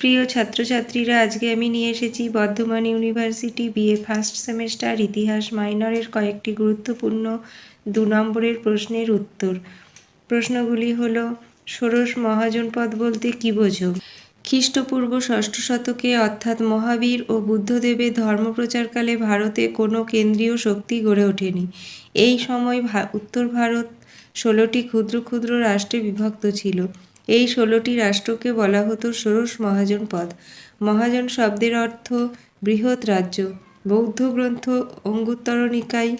প্রিয় ছাত্রছাত্রীরা, আজকে আমি নিয়ে এসেছি Burdwan university BA first semester ইতিহাস মাইনরের কয়েকটি গুরুত্বপূর্ণ দু নম্বরের প্রশ্নের উত্তর। প্রশ্নগুলি হল, ষোড়শ মহাজনপদ বলতে কী বোঝো? খ্রিস্টপূর্ব ষষ্ঠ শতকে অর্থাৎ মহাবীর ও বুদ্ধদেবের ধর্মপ্রচারকালে ভারতে কোনো কেন্দ্রীয় শক্তি গড়ে ওঠেনি। এই সময় উত্তর ভারত ষোলোটি ক্ষুদ্র ক্ষুদ্র রাষ্ট্রে বিভক্ত ছিল। এই ষোলোটি রাষ্ট্রকে বলা হতো ষোড়শ মহাজনপদ মহাজন শব্দের অর্থ বৃহৎ রাজ্য। বৌদ্ধ গ্রন্থ অঙ্গুত্তরণিকায়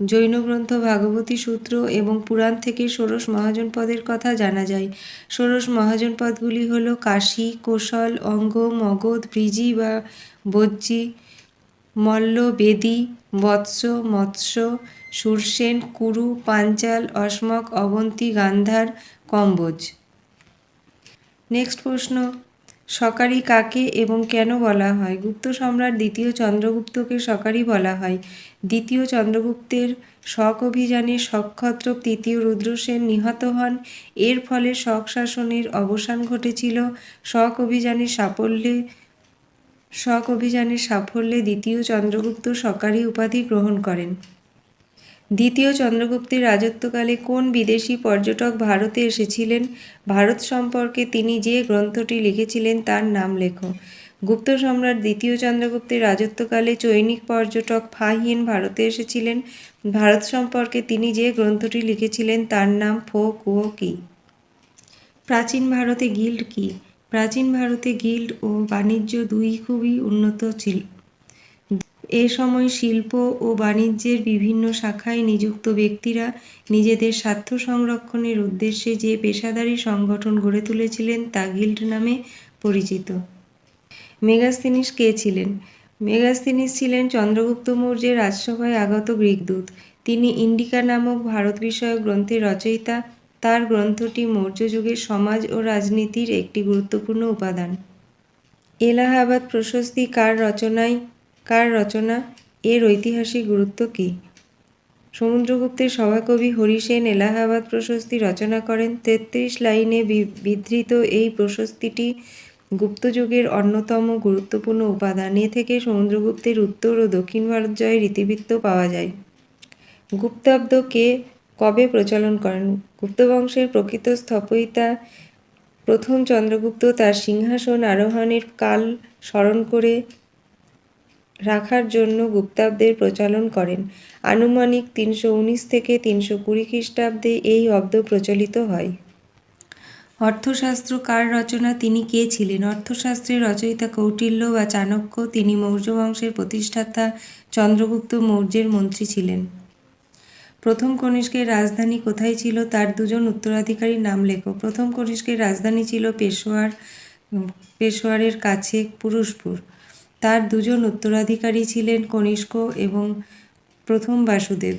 জৈন গ্রন্থ, ভাগবতী সূত্র এবং পুরাণ থেকে ষোড়শ মহাজনপদের কথা জানা যায়। ষোড়শ মহাজনপদগুলি হল কাশী, কোশল, অঙ্গ, মগধ ব্রিজি বা বজ্জি, মল্ল, বেদি, বৎস, মৎস্য সুরসেন, কুরু, পাঞ্চাল অসমক অবন্তী, গান্ধার, কম্বোজ। নেক্সট প্রশ্ন, সকারি কাকে এবং কেন বলা হয়? গুপ্ত সম্রাট দ্বিতীয় চন্দ্রগুপ্তকে সকারি বলা হয়। দ্বিতীয় চন্দ্রগুপ্তের শক অভিযানে শকক্ষত্র তৃতীয় রুদ্রসেন নিহত হন। এর ফলে শক শাসনের অবসান ঘটেছিল। শক অভিযানের সাফল্যে, শক অভিযানের সাফল্যে দ্বিতীয় চন্দ্রগুপ্ত সকারি উপাধি গ্রহণ করেন। দ্বিতীয় চন্দ্রগুপ্তের রাজত্বকালে কোন বিদেশি পর্যটক ভারতে এসেছিলেন? ভারত সম্পর্কে তিনি যে গ্রন্থটি লিখেছিলেন তার নাম লেখো। গুপ্ত সম্রাট দ্বিতীয় চন্দ্রগুপ্তের রাজত্বকালে চৈনিক পর্যটক ফাহিন ভারতে এসেছিলেন। ভারত সম্পর্কে তিনি যে গ্রন্থটি লিখেছিলেন তার নাম ফো কুয়ো কি? প্রাচীন ভারতে গিল্ড কি? প্রাচীন ভারতে গিল্ড ও বাণিজ্য দুই খুবই উন্নত ছিল। এ সময় শিল্প ও বাণিজ্যের বিভিন্ন শাখায় নিযুক্ত ব্যক্তিরা নিজেদের স্বার্থ সংরক্ষণের উদ্দেশ্যে যে পেশাদারী সংগঠন গড়ে তুলেছিলেন তা গিল্ড নামে পরিচিত। মেগাস্তিনিস কে ছিলেন? মেগাস্তিনিস ছিলেন চন্দ্রগুপ্ত মৌর্যের রাজসভায় আগত গ্রীকদূত তিনি ইন্ডিকা নামক ভারত বিষয়ক গ্রন্থের রচয়িতা। তার গ্রন্থটি মৌর্য যুগের সমাজ ও রাজনীতির একটি গুরুত্বপূর্ণ উপাদান। এলাহাবাদ প্রশস্তি কার রচনায় কার রচনা? এর ঐতিহাসিক গুরুত্ব কী? সমুদ্রগুপ্তের সভাকবি হরিসেন এলাহাবাদ প্রশস্তি রচনা করেন। তেত্রিশ লাইনে বিধৃত এই প্রশস্তিটি গুপ্তযুগের অন্যতম গুরুত্বপূর্ণ উপাদান। এ থেকে সমুদ্রগুপ্তের উত্তর ও দক্ষিণ ভারত জয়ের ইতিবৃত্ত পাওয়া যায়। গুপ্তাব্দ কে কবে প্রচলন করেন? গুপ্তবংশের প্রকৃত স্থপয়িতা প্রথম চন্দ্রগুপ্ত তার সিংহাসন আরোহণের কাল স্মরণ করে রাখার জন্য গুপ্তাব্দের প্রচলন করেন। আনুমানিক তিনশো উনিশ থেকে তিনশো কুড়ি খ্রিস্টাব্দে এই অব্দ প্রচলিত হয়। অর্থশাস্ত্র কার রচনা? তিনি কে ছিলেন? অর্থশাস্ত্রের রচয়িতা কৌটিল্য বা চাণক্য, তিনি মৌর্য বংশের প্রতিষ্ঠাতা চন্দ্রগুপ্ত মৌর্যের মন্ত্রী ছিলেন। প্রথম কনিষ্কের রাজধানী কোথায় ছিল? তার দুজন উত্তরাধিকারীর নাম লেখো। প্রথম কনিষ্কের রাজধানী ছিল পেশোয়ার, পেশোয়ারের কাছে পুরুষপুর। তার দুজন উত্তরাধিকারী ছিলেন কনিষ্ক এবং প্রথম বাসুদেব।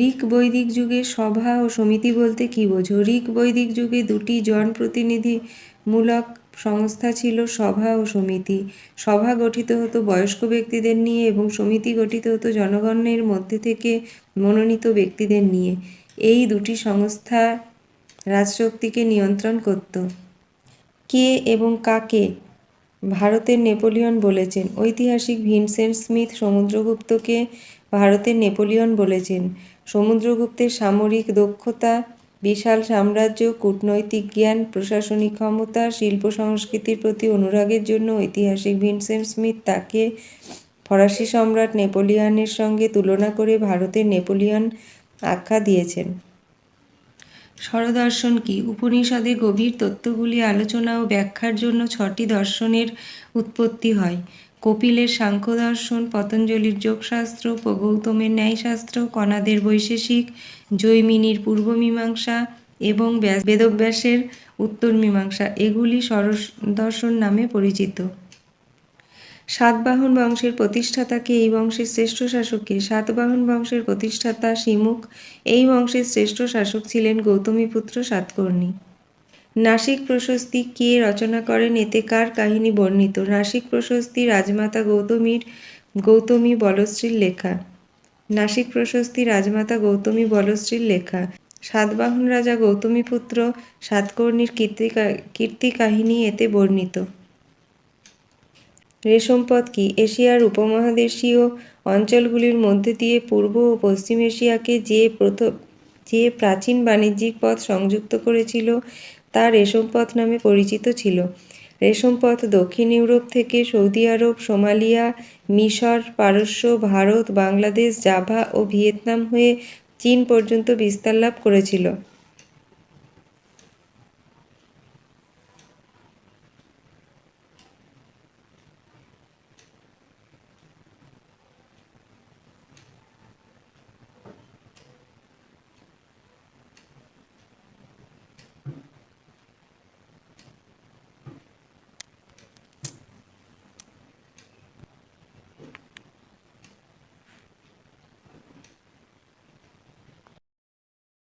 ঋক বৈদিক যুগে সভা ও সমিতি বলতে কী বোঝো? ঋক বৈদিক যুগে দুটি জনপ্রতিনিধিমূলক সংস্থা ছিল সভা ও সমিতি। সভা গঠিত হতো বয়স্ক ব্যক্তিদের নিয়ে এবং সমিতি গঠিত হতো জনগণের মধ্যে থেকে মনোনীত ব্যক্তিদের নিয়ে। এই দুটি সংস্থা রাজশক্তিকে নিয়ন্ত্রণ করত। কে এবং কাকে? ভারতের নেপোলিয়ন বলেছেন। ঐতিহাসিক ভিনসেন্ট স্মিথ সমুদ্রগুপ্তকে ভারতের নেপোলিয়ন বলেছেন। সমুদ্রগুপ্তের সামরিক দক্ষতা, বিশাল সাম্রাজ্য, কূটনৈতিক জ্ঞান, প্রশাসনিক ক্ষমতা, শিল্প সংস্কৃতির প্রতি অনুরাগের জন্য ঐতিহাসিক ভিনসেন্ট স্মিথ তাকে ফরাসি সম্রাট নেপোলিয়নের সঙ্গে তুলনা করে ভারতের নেপোলিয়ন আখ্যা দিয়েছেন। স্বরদর্শন কি? উপনিষদে গভীর তত্ত্বগুলি আলোচনা ও ব্যাখ্যার জন্য ছটি দর্শনের উৎপত্তি হয়। কপিলের সাংখ্য দর্শন পতঞ্জলির যোগশাস্ত্র গৌতমের ন্যায়শাস্ত্র কণাদের বৈশেষিক, জৈমিনীর পূর্ব মীমাংসা এবং বেদব্যাসের উত্তর মীমাংসা এগুলি দর্শন নামে পরিচিত। সাতবাহন বংশের প্রতিষ্ঠাতাকে এই বংশের শ্রেষ্ঠ শাসককে। সাতবাহন বংশের প্রতিষ্ঠাতা শিমুখ এই বংশের শ্রেষ্ঠ শাসক ছিলেন গৌতমীপুত্র সাতকর্ণী। নাসিক প্রশস্তি কে রচনা করেন, এতে কার কাহিনী বর্ণিত? নাসিক প্রশস্তি রাজমাতা গৌতমীর, গৌতমী বলশ্রীর লেখা। নাসিক প্রশস্তি রাজমাতা গৌতমী বলশ্রীর লেখা। সাতবাহন রাজা গৌতমীপুত্র সাতকর্ণীর কীর্তি কীর্তি কাহিনী এতে বর্ণিত। রেশমপথ কি? এশিয়ার উপমহাদেশীয় অঞ্চলগুলির মধ্যে দিয়ে পূর্ব ও পশ্চিম এশিয়াকে যে প্রথম যে প্রাচীন বাণিজ্যিক পথ সংযুক্ত করেছিল, তা রেশমপথ নামে পরিচিত ছিল। রেশমপথ দক্ষিণ ইউরোপ থেকে সৌদি আরব, সোমালিয়া, মিশর, পারস্য, ভারত, বাংলাদেশ, জাভা ও ভিয়েতনাম হয়ে চীন পর্যন্ত বিস্তার লাভ করেছিল।